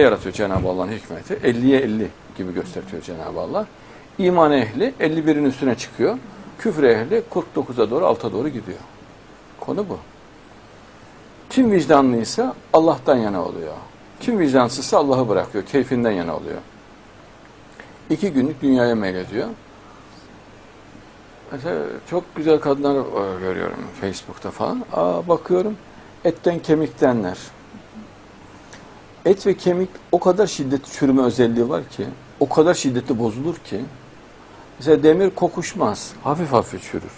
yaratıyor Cenab-ı Allah'ın hikmeti. 50'ye 50 gibi gösteriyor Cenab-ı Allah. İman ehli 51'in üstüne çıkıyor. Küfür ehli 49'a doğru alta doğru gidiyor. Konu bu. Kim vicdanlıysa Allah'tan yana oluyor. Kim vicdansızsa Allah'ı bırakıyor. Keyfinden yana oluyor. İki günlük dünyaya meylediyor. Mesela çok güzel kadınlar e, görüyorum Facebook'ta falan. Aa, bakıyorum etten kemiktenler. Et ve kemik o kadar şiddetli çürüme özelliği var ki, o kadar şiddetli bozulur ki, mesela demir kokuşmaz, hafif hafif çürür.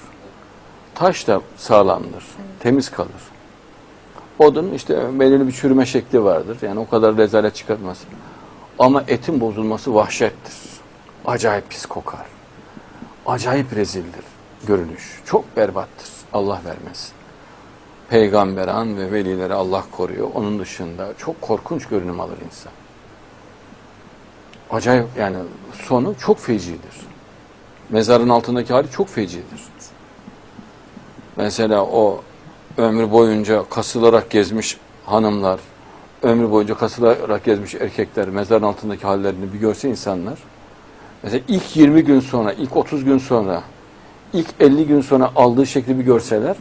Taş da sağlamdır, temiz kalır. Odun işte belirli bir çürüme şekli vardır. Yani o kadar rezalet çıkartmaz. Ama etin bozulması vahşettir. Acayip pis kokar. Acayip rezildir görünüş. Çok berbattır. Allah vermesin peygamberan ve velileri Allah koruyor. Onun dışında çok korkunç görünüm alır insan. Acayip yani sonu çok fecidir. Mezarın altındaki hali çok fecidir. Mesela o ömrü boyunca kasılarak gezmiş hanımlar, ömrü boyunca kasılarak gezmiş erkekler, mezarın altındaki hallerini bir görse insanlar, mesela ilk 20 gün sonra, ilk 30 gün sonra, ilk 50 gün sonra aldığı şekli bir görseler,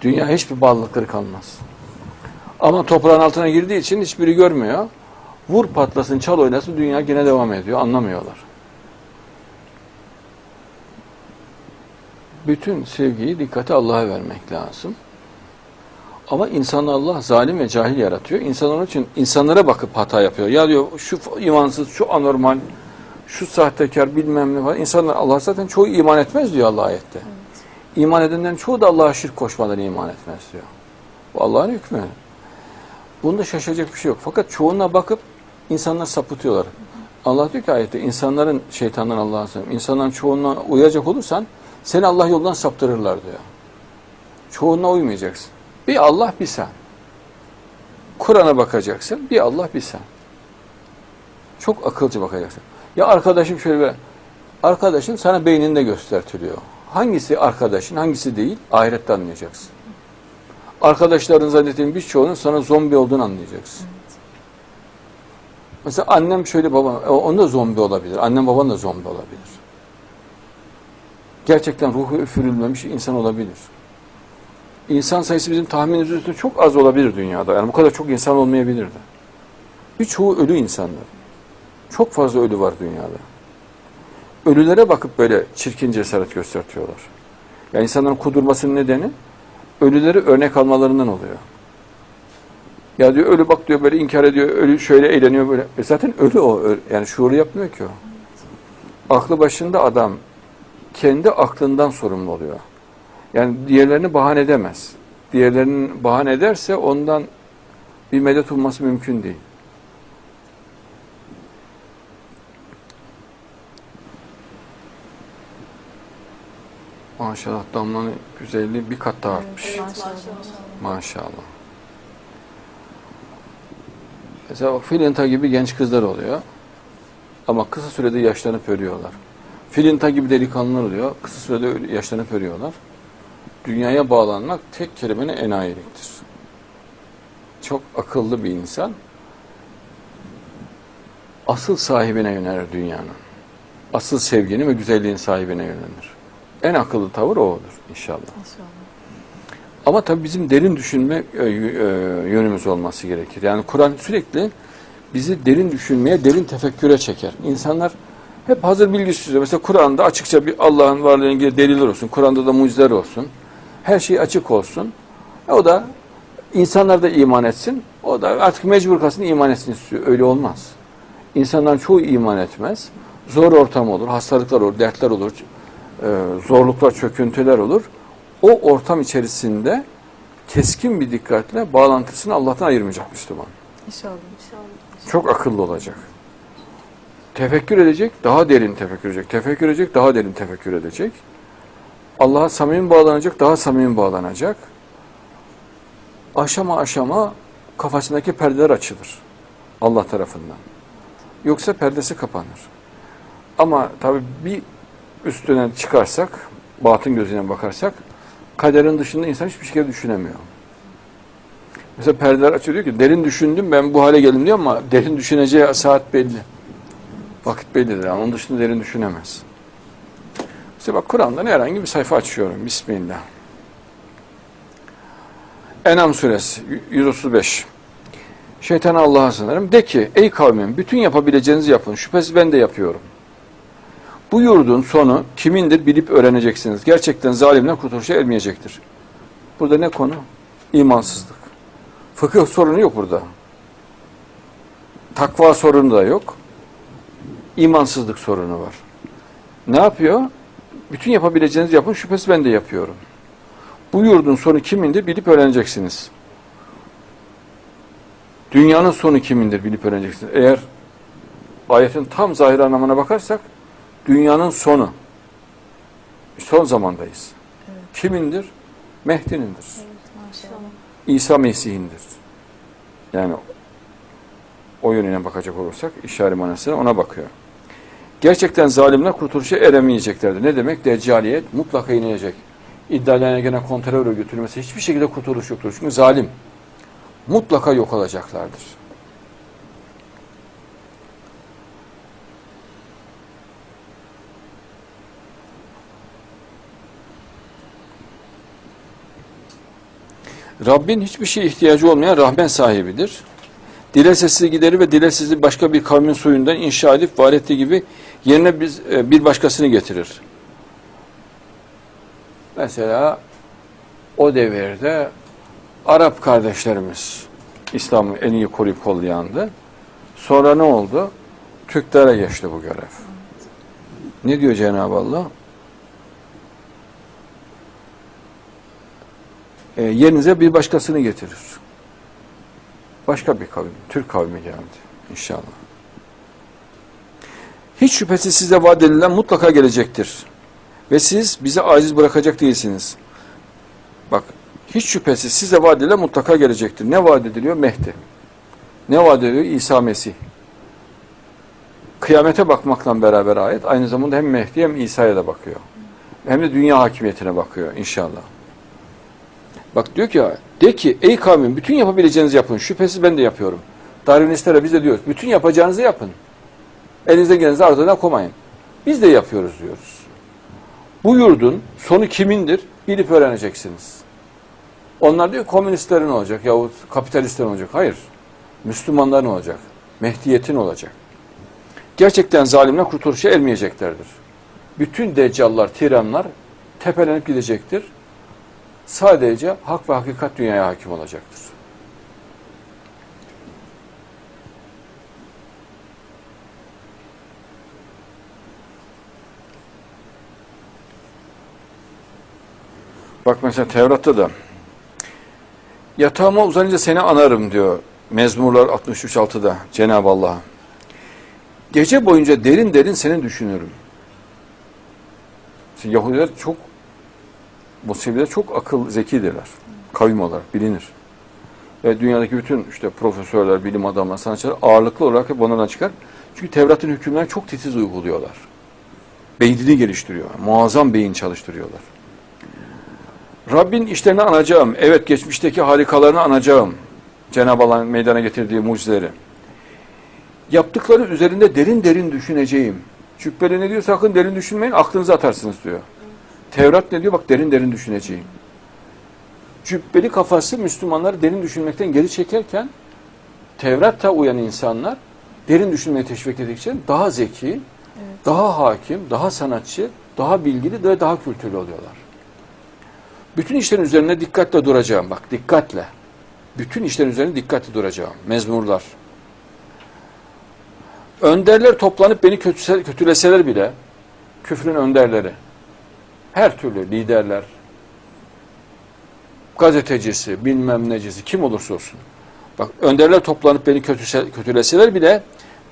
Dünya hiçbir bağlılıkları kalmaz. Ama toprağın altına girdiği için hiçbiri görmüyor. Vur patlasın, çal oynasın dünya yine devam ediyor. Anlamıyorlar. Bütün sevgiyi dikkate Allah'a vermek lazım. Ama insan Allah zalim ve cahil yaratıyor. İnsan onun için insanlara bakıp hata yapıyor. Ya diyor şu imansız, şu anormal, şu sahtekar bilmem ne falan. İnsanlar Allah zaten çoğu iman etmez diyor Allah ayette. İman edenlerin çoğu da Allah'a şirk koşmadan iman etmez diyor. Bu Allah'ın hükmü. Bunda şaşacak bir şey yok. Fakat çoğuna bakıp insanlar sapıtıyorlar. Allah diyor ki ayette insanların şeytandan Allah'a sığınırım. İnsanların çoğunluğuna uyacak olursan seni Allah yoldan saptırırlar diyor. Çoğunluğa uymayacaksın. Bir Allah bir sen. Kur'an'a bakacaksın. Bir Allah bir sen. Çok akılcı bakacaksın. Ya arkadaşım şöyle bir, arkadaşın sana beyninde göstertiliyor. Hangisi arkadaşın, hangisi değil ahirette anlayacaksın. Arkadaşların zannettiğin birçoğunun sana zombi olduğunu anlayacaksın. Mesela annem şöyle baba, o da zombi olabilir. Annem baban da zombi olabilir. Gerçekten ruhu üfürülmemiş insan olabilir. İnsan sayısı bizim tahminimiz üstünde çok az olabilir dünyada. Yani bu kadar çok insan olmayabilirdi. Birçoğu ölü insanlar. Çok fazla ölü var dünyada ölülere bakıp böyle çirkin cesaret göstertiyorlar. Yani insanların kudurmasının nedeni ölüleri örnek almalarından oluyor. Ya diyor ölü bak diyor böyle inkar ediyor, ölü şöyle eğleniyor böyle. E zaten ölü o. Yani şuuru yapmıyor ki o. Aklı başında adam kendi aklından sorumlu oluyor. Yani diğerlerini bahane edemez. Diğerlerinin bahane ederse ondan bir medet umması mümkün değil. Maşallah damlanın güzelliği bir kat daha artmış. Maşallah. Maşallah. Mesela filinta gibi genç kızlar oluyor. Ama kısa sürede yaşlanıp ölüyorlar. Filinta gibi delikanlılar oluyor. Kısa sürede yaşlanıp ölüyorlar. Dünyaya bağlanmak tek kelimenin enayiliktir. Çok akıllı bir insan asıl sahibine yönelir dünyanın. Asıl sevginin ve güzelliğin sahibine yönelir. En akıllı tavır o olur inşallah. İnşallah. Ama tabii bizim derin düşünme e, e, yönümüz olması gerekir. Yani Kur'an sürekli bizi derin düşünmeye, derin tefekküre çeker. İnsanlar hep hazır bilgi istiyor. Mesela Kur'an'da açıkça bir Allah'ın varlığıyla ilgili deliller olsun. Kur'an'da da mucizeler olsun. Her şey açık olsun. E o da insanlar da iman etsin. O da artık mecbur kalsın iman etsin istiyor. Öyle olmaz. İnsanların çoğu iman etmez. Zor ortam olur, hastalıklar olur, dertler olur, zorluklar, çöküntüler olur. O ortam içerisinde keskin bir dikkatle bağlantısını Allah'tan ayırmayacak Müslüman. İnşallah. İnşallah. Çok akıllı olacak. Tefekkür edecek, daha derin tefekkür edecek. Tefekkür edecek, daha derin tefekkür edecek. Allah'a samimi bağlanacak, daha samimi bağlanacak. Aşama aşama kafasındaki perdeler açılır. Allah tarafından. Yoksa perdesi kapanır. Ama tabii bir üstüne çıkarsak, batın gözüne bakarsak, kaderin dışında insan hiçbir şey düşünemiyor. Mesela perdeler açıyor diyor ki derin düşündüm ben bu hale geldim diyor ama derin düşüneceği saat belli. Vakit bellidir. Yani onun dışında derin düşünemez. İşte bak Kur'an'dan herhangi bir sayfa açıyorum. Bismillah. Enam suresi 135. Şeytan Allah'a sınırım. De ki ey kavmim bütün yapabileceğinizi yapın. Şüphesiz ben de yapıyorum. Bu yurdun sonu kimindir bilip öğreneceksiniz. Gerçekten zalimden kurtuluşa ermeyecektir. Burada ne konu? İmansızlık. Fıkıh sorunu yok burada. Takva sorunu da yok. İmansızlık sorunu var. Ne yapıyor? Bütün yapabileceğinizi yapın. Şüphesiz ben de yapıyorum. Bu yurdun sonu kimindir bilip öğreneceksiniz. Dünyanın sonu kimindir bilip öğreneceksiniz. Eğer ayetin tam zahir anlamına bakarsak dünyanın sonu. Son zamandayız. Kimindir? Mehdi'nindir. Maşallah. İsa Mesih'indir. Yani o yönüne bakacak olursak işaret manasına ona bakıyor. Gerçekten zalimler kurtuluşa eremeyeceklerdir. Ne demek? Deccaliyet mutlaka inecek. İddialarına gene kontrol örgütülmesi hiçbir şekilde kurtuluş yoktur. Çünkü zalim. Mutlaka yok olacaklardır. Rabbin hiçbir şeye ihtiyacı olmayan rahmen sahibidir. Dilerse sizi giderir ve dilerse başka bir kavmin suyundan inşa edip var ettiği gibi yerine biz, e, bir başkasını getirir. Mesela o devirde Arap kardeşlerimiz İslam'ı en iyi koruyup kollayandı. Sonra ne oldu? Türklere geçti bu görev. Ne diyor Cenab-ı Allah? E, yerinize bir başkasını getirir. Başka bir kavim, Türk kavmi geldi inşallah. Hiç şüphesiz size vaat edilen mutlaka gelecektir. Ve siz bizi aciz bırakacak değilsiniz. Bak, hiç şüphesiz size vaat edilen mutlaka gelecektir. Ne vaat ediliyor? Mehdi. Ne vaat ediliyor? İsa Mesih. Kıyamete bakmakla beraber ayet aynı zamanda hem Mehdi hem İsa'ya da bakıyor. Hem de dünya hakimiyetine bakıyor inşallah. Bak diyor ki de ki ey kavmim bütün yapabileceğinizi yapın. Şüphesiz ben de yapıyorum. Darwinistlere biz de diyoruz. Bütün yapacağınızı yapın. Elinizden gelenizi ardına koymayın. Biz de yapıyoruz diyoruz. Bu yurdun sonu kimindir? Bilip öğreneceksiniz. Onlar diyor komünistlerin olacak yahut kapitalistlerin olacak. Hayır. Müslümanların olacak. Mehdiyetin olacak. Gerçekten zalimler kurtuluşa ermeyeceklerdir. Bütün deccallar, tiranlar tepelenip gidecektir sadece hak ve hakikat dünyaya hakim olacaktır. Bak mesela Tevrat'ta da yatağıma uzanınca seni anarım diyor Mezmurlar 63.6'da Cenab-ı Allah. Gece boyunca derin derin seni düşünürüm. Yahudiler çok Museviler çok akıl zekidirler. Kavim olarak bilinir. Ve dünyadaki bütün işte profesörler, bilim adamları, sanatçılar ağırlıklı olarak hep onlardan çıkar. Çünkü Tevrat'ın hükümlerini çok titiz uyguluyorlar. Beynini geliştiriyor. Muazzam beyin çalıştırıyorlar. Rabbin işlerini anacağım. Evet geçmişteki harikalarını anacağım. Cenab-ı Allah'ın meydana getirdiği mucizeleri. Yaptıkları üzerinde derin derin düşüneceğim. Cübbeli ne diyor? Sakın derin düşünmeyin, aklınızı atarsınız diyor. Tevrat ne diyor? Bak derin derin düşüneceğim. Cübbeli kafası Müslümanları derin düşünmekten geri çekerken Tevrat'ta uyan insanlar derin düşünmeye teşvik edildikçe daha zeki, daha hakim, daha sanatçı, daha bilgili ve daha kültürlü oluyorlar. Bütün işlerin üzerine dikkatle duracağım. Bak dikkatle. Bütün işlerin üzerine dikkatle duracağım. Mezmurlar. Önderler toplanıp beni kötüleseler bile küfrün önderleri her türlü liderler, gazetecisi, bilmem necisi, kim olursa olsun. Bak önderler toplanıp beni kötüse, kötüleseler bile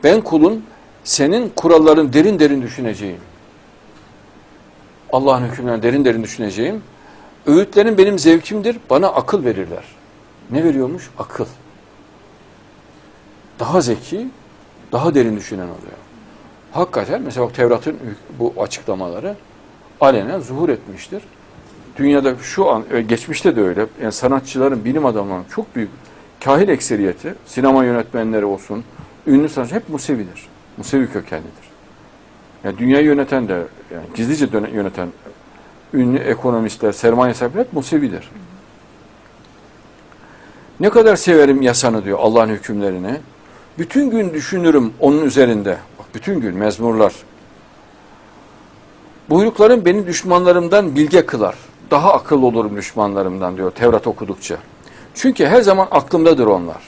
ben kulun senin kuralların derin derin düşüneceğim. Allah'ın hükümlerini derin derin düşüneceğim. Öğütlerin benim zevkimdir, bana akıl verirler. Ne veriyormuş? Akıl. Daha zeki, daha derin düşünen oluyor. Hakikaten mesela bak Tevrat'ın bu açıklamaları alenen zuhur etmiştir. dünyada şu an, e, geçmişte de öyle, yani sanatçıların, bilim adamlarının çok büyük kahil ekseriyeti, sinema yönetmenleri olsun, ünlü sanatçı hep Musevidir. Musevi kökenlidir. Yani dünyayı yöneten de, yani gizlice yöneten ünlü ekonomistler, sermaye sahipleri hep Musevidir. Ne kadar severim yasanı diyor Allah'ın hükümlerini. Bütün gün düşünürüm onun üzerinde. Bak bütün gün mezmurlar. Buyrukların beni düşmanlarımdan bilge kılar. Daha akıllı olurum düşmanlarımdan diyor Tevrat okudukça. Çünkü her zaman aklımdadır onlar.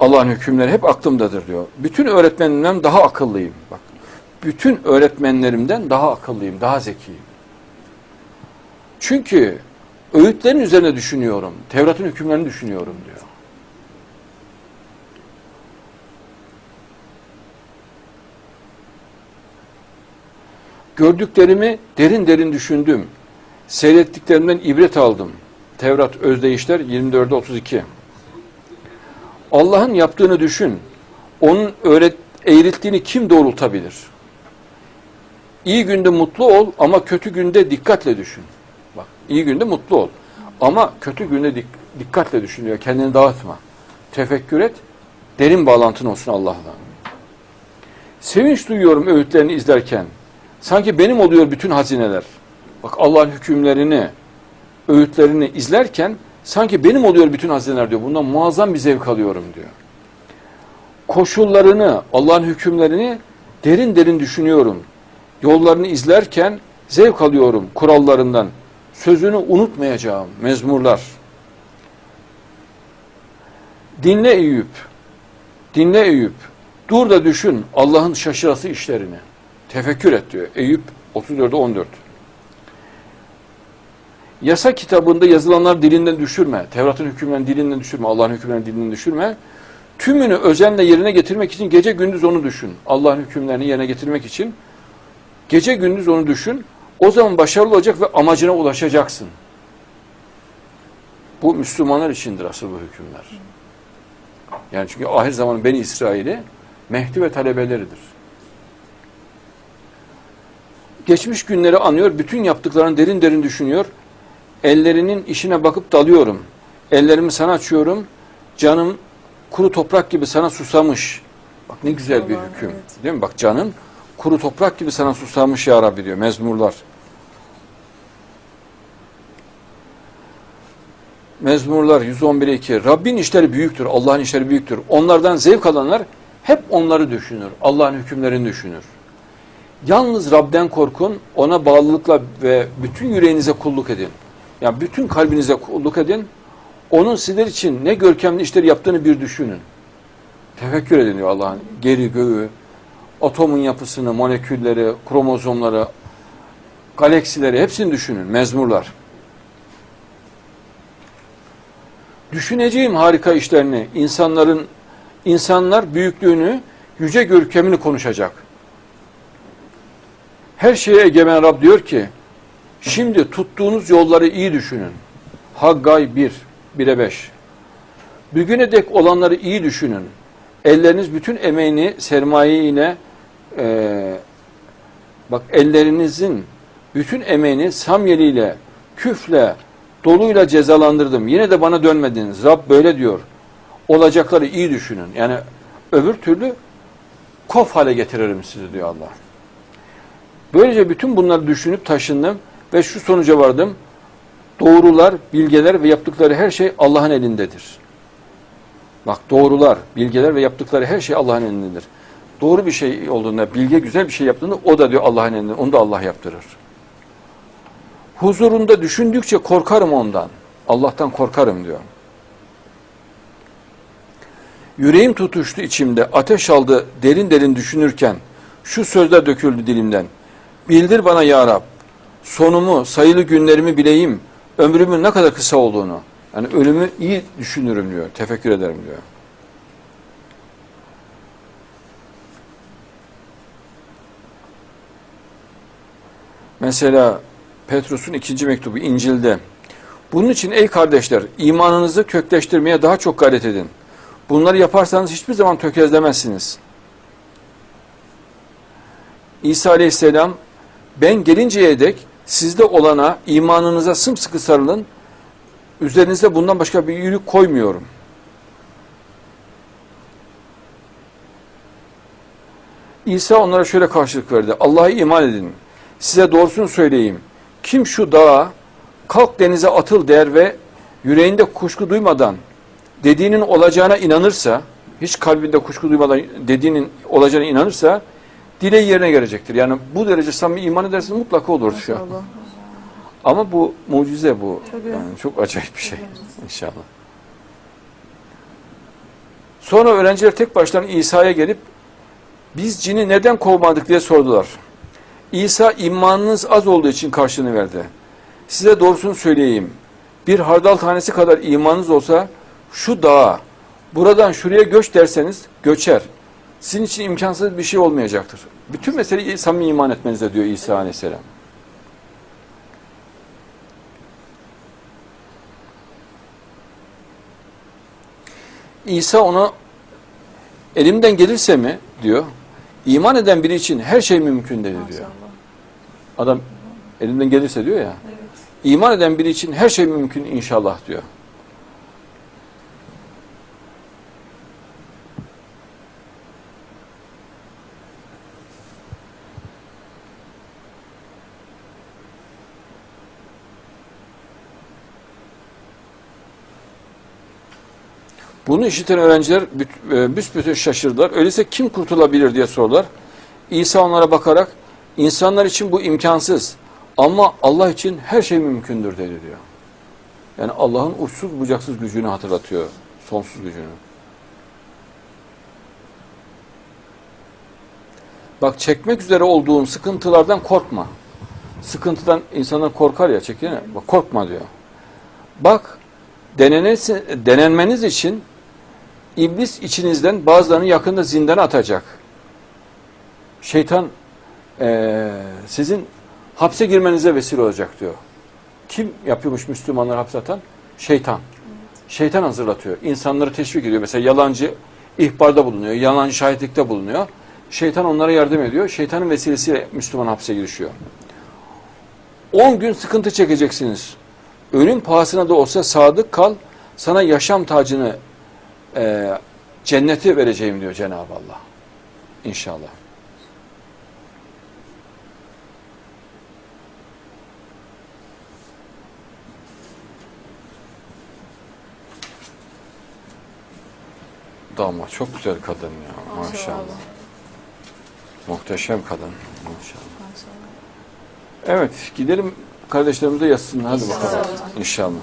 Allah'ın hükümleri hep aklımdadır diyor. Bütün öğretmenlerimden daha akıllıyım. Bak. Bütün öğretmenlerimden daha akıllıyım, daha zekiyim. Çünkü öğütlerin üzerine düşünüyorum. Tevrat'ın hükümlerini düşünüyorum diyor. Gördüklerimi derin derin düşündüm. Seyrettiklerimden ibret aldım. Tevrat Özdeyişler 24'e 32. Allah'ın yaptığını düşün. Onun öğret eğrilttiğini kim doğrultabilir? İyi günde mutlu ol ama kötü günde dikkatle düşün. Bak, iyi günde mutlu ol. Ama kötü günde dik- dikkatle düşün diyor. Kendini dağıtma. Tefekkür et. Derin bağlantın olsun Allah'la. Sevinç duyuyorum öğütlerini izlerken. Sanki benim oluyor bütün hazineler. Bak Allah'ın hükümlerini, öğütlerini izlerken sanki benim oluyor bütün hazineler diyor. Bundan muazzam bir zevk alıyorum diyor. Koşullarını, Allah'ın hükümlerini derin derin düşünüyorum. Yollarını izlerken zevk alıyorum kurallarından. Sözünü unutmayacağım mezmurlar. Dinle Eyüp. Dinle Eyüp. Dur da düşün Allah'ın şaşırası işlerini. Tefekkür et diyor. Eyüp 34'e 14. Yasa kitabında yazılanlar dilinden düşürme. Tevrat'ın hükümlerini dilinden düşürme. Allah'ın hükümlerini dilinden düşürme. Tümünü özenle yerine getirmek için gece gündüz onu düşün. Allah'ın hükümlerini yerine getirmek için gece gündüz onu düşün. O zaman başarılı olacak ve amacına ulaşacaksın. Bu Müslümanlar içindir asıl bu hükümler. Yani çünkü ahir zaman Beni İsrail'i Mehdi ve talebeleridir. Geçmiş günleri anıyor, bütün yaptıklarını derin derin düşünüyor. Ellerinin işine bakıp dalıyorum. Ellerimi sana açıyorum. Canım kuru toprak gibi sana susamış. Bak ne güzel bir hüküm. evet. Değil mi? Bak canım kuru toprak gibi sana susamış ya Rabbi diyor mezmurlar. Mezmurlar 111'e 2. Rabbin işleri büyüktür, Allah'ın işleri büyüktür. Onlardan zevk alanlar hep onları düşünür. Allah'ın hükümlerini düşünür. Yalnız Rab'den korkun, ona bağlılıkla ve bütün yüreğinize kulluk edin. Yani bütün kalbinize kulluk edin. Onun sizler için ne görkemli işler yaptığını bir düşünün. Tefekkür edin diyor Allah'ın. Geri göğü, atomun yapısını, molekülleri, kromozomları, galaksileri hepsini düşünün. Mezmurlar. Düşüneceğim harika işlerini, insanların insanlar büyüklüğünü, yüce görkemini konuşacak. Her şeye egemen Rab diyor ki, şimdi tuttuğunuz yolları iyi düşünün. Haggay 1, 1'e 5. Bugüne dek olanları iyi düşünün. Elleriniz bütün emeğini, sermayeyle, eee bak ellerinizin bütün emeğini samyeliyle, küfle, doluyla cezalandırdım. Yine de bana dönmediniz. Rab böyle diyor. Olacakları iyi düşünün. Yani öbür türlü kof hale getiririm sizi diyor Allah. Böylece bütün bunları düşünüp taşındım ve şu sonuca vardım. Doğrular, bilgeler ve yaptıkları her şey Allah'ın elindedir. Bak doğrular, bilgeler ve yaptıkları her şey Allah'ın elindedir. Doğru bir şey olduğunda, bilge güzel bir şey yaptığında o da diyor Allah'ın elinde. Onu da Allah yaptırır. Huzurunda düşündükçe korkarım ondan. Allah'tan korkarım diyor. Yüreğim tutuştu içimde, ateş aldı derin derin düşünürken şu sözler döküldü dilimden. Bildir bana ya Rab, sonumu, sayılı günlerimi bileyim, ömrümün ne kadar kısa olduğunu. Yani ölümü iyi düşünürüm diyor, tefekkür ederim diyor. Mesela Petrus'un ikinci mektubu İncil'de. Bunun için ey kardeşler imanınızı kökleştirmeye daha çok gayret edin. Bunları yaparsanız hiçbir zaman tökezlemezsiniz. İsa Aleyhisselam ben gelinceye dek Sizde olana, imanınıza sımsıkı sarılın. Üzerinize bundan başka bir yük koymuyorum. İsa onlara şöyle karşılık verdi. Allah'a iman edin. Size doğrusunu söyleyeyim. Kim şu dağa kalk denize atıl der ve yüreğinde kuşku duymadan dediğinin olacağına inanırsa, hiç kalbinde kuşku duymadan dediğinin olacağına inanırsa dileği yerine gelecektir. Yani bu derece samimi iman ederseniz mutlaka olur diyor. İnşallah. Ama bu mucize bu. Tabii. Yani çok acayip bir şey inşallah. Sonra öğrenciler tek başlarına İsa'ya gelip biz cini neden kovmadık diye sordular. İsa imanınız az olduğu için karşılığını verdi. Size doğrusunu söyleyeyim. Bir hardal tanesi kadar imanınız olsa şu dağa buradan şuraya göç derseniz göçer. Sizin için imkansız bir şey olmayacaktır. Bütün mesele samimi iman etmenize diyor İsa Aleyhisselam. İsa ona elimden gelirse mi diyor. İman eden biri için her şey mümkün dedi diyor. Adam elimden gelirse diyor ya. Evet. İman eden biri için her şey mümkün inşallah diyor. Bunu işiten öğrenciler e, büsbütün şaşırdılar. Öyleyse kim kurtulabilir diye sordular. İsa onlara bakarak insanlar için bu imkansız ama Allah için her şey mümkündür dedi diyor. Yani Allah'ın uçsuz bucaksız gücünü hatırlatıyor. Sonsuz gücünü. Bak çekmek üzere olduğun sıkıntılardan korkma. Sıkıntıdan insanlar korkar ya çekiyor. Bak korkma diyor. Bak denenmeniz için iblis içinizden bazılarını yakında zindana atacak. Şeytan eee, sizin hapse girmenize vesile olacak diyor. Kim yapıyormuş Müslümanları hapse atan? Şeytan. Şeytan hazırlatıyor. İnsanları teşvik ediyor. Mesela yalancı ihbarda bulunuyor. Yalancı şahitlikte bulunuyor. Şeytan onlara yardım ediyor. Şeytanın vesilesiyle Müslüman hapse girişiyor. 10 gün sıkıntı çekeceksiniz. Ölüm pahasına da olsa sadık kal. Sana yaşam tacını e, cenneti vereceğim diyor Cenab-ı Allah. İnşallah. Dama çok güzel kadın ya maşallah. Muhteşem kadın maşallah. Maşallah. Evet gidelim kardeşlerimize yatsın hadi bakalım inşallah.